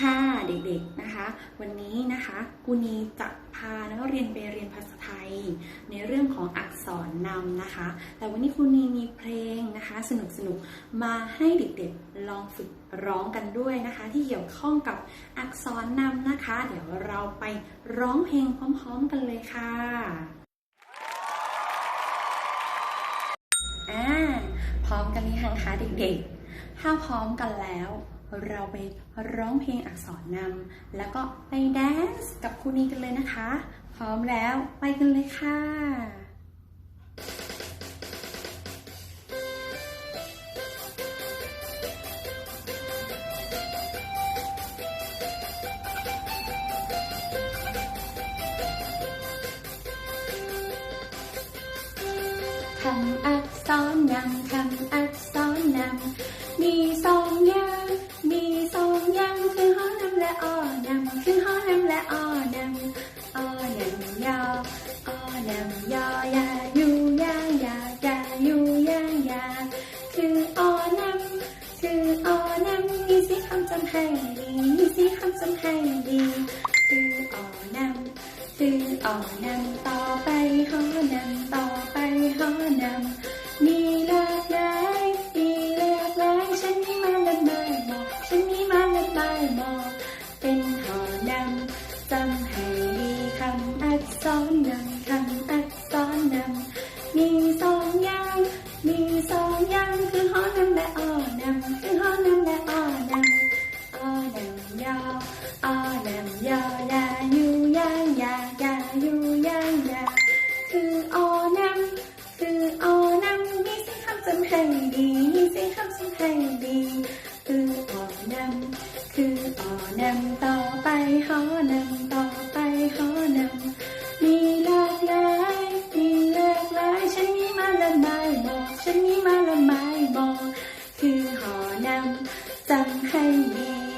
ค่ะเด็กๆนะคะ วันนี้นะคะกูนีจะพานักเรียนไปเรียนภาษาไทย ในเรื่องของอักษรนำนะคะ แต่วันนี้ครูนีมีเพลงนะคะ สนุกๆมาให้เด็กๆลองฝึกร้องกันด้วยนะคะ ที่เกี่ยวข้องกับอักษรนำนะคะ เดี๋ยวเราไปร้องเพลงพร้อมๆกันเลยค่ะอ่าพร้อมกันหรือยังคะเด็กๆ ถ้าพร้อมกันแล้ว เราไปร้องเพลงอักษรนำแล้วก็ไปแดนซ์กับครูนีกันเลยนะคะ พร้อมแล้วไปกันเลยค่ะ คำอักษรนำคำอักษรนำมีสองอย่าง หอนำและอ้นำคือหอนำและอ้อนำอ้อนำยออ้อนำยอยาอยู่ย่างยายาอยู่ย่างยาคืออ้อนำคืออ้อนำมีสีคำจำให้ดีมีสีคำจำให้ดีคืออ้อนำคืออ้อนำต่อไปหอนำต่อไปหอนำมีหลากหลายมีหลากหลายฉันมีมาละไม้หมอกฉันมีมาละไม้หมอกำอักษรนำคำอักษรนำมีสองย่างมีสองย่างคือหอนำและอ้อนำคือหอนำและอ้อนำอ้อนำยออ้อนำยอยาอยู่ย่างยายาอยู่ย่างยาคืออ้อนำคืออ้อนำมีสิคำจำให้ดีมีสิคำจำให้ดีคืออ้อนำคืออ้อนำต่อไปหอนำ ฉันนี้มาละไม้บอกคือหอนำจำให้ดี